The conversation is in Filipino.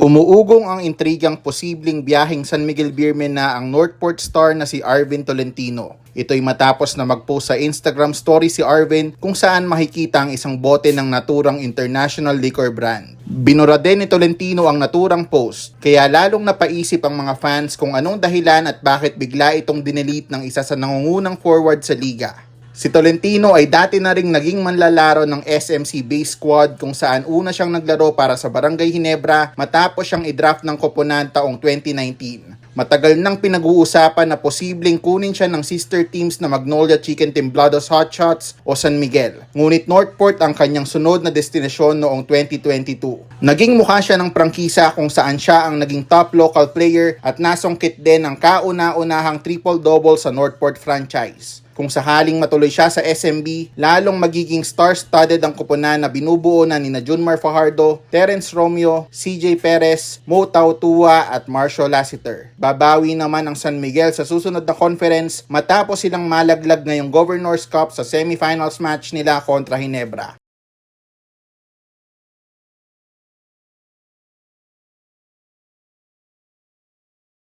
Umuugong ang intrigang posibleng biyaheng San Miguel Beermen na ang Northport star na si Arvin Tolentino. Ito'y matapos na mag-post sa Instagram story si Arvin kung saan makikita ang isang bote ng naturang international liquor brand. Binura din ni Tolentino ang naturang post, kaya lalong napaisip ang mga fans kung anong dahilan at bakit bigla itong dinelete ng isa sa nangungunang forward sa liga. Si Tolentino ay dati na ring naging manlalaro ng SMC base squad kung saan una siyang naglaro para sa Barangay Hinebra matapos siyang i-draft ng koponan taong 2019. Matagal nang pinag-uusapan na posibleng kunin siya ng sister teams na Magnolia Chicken Team Blados Hotshots o San Miguel. Ngunit Northport ang kanyang sunod na destinasyon noong 2022. Naging mukha siya ng prangkisa kung saan siya ang naging top local player at nasungkit din ang kauna-unahang triple-double sa Northport franchise. Kung sakaling matuloy siya sa SMB, lalong magiging star-studded ang kupunan na binubuo na ni na Junmar Fajardo, Terence Romeo, CJ Perez, Mo Tautua at Marshall Lassiter. Babawi naman ang San Miguel sa susunod na conference matapos silang malaglag ngayong Governor's Cup sa semifinals match nila kontra Hinebra.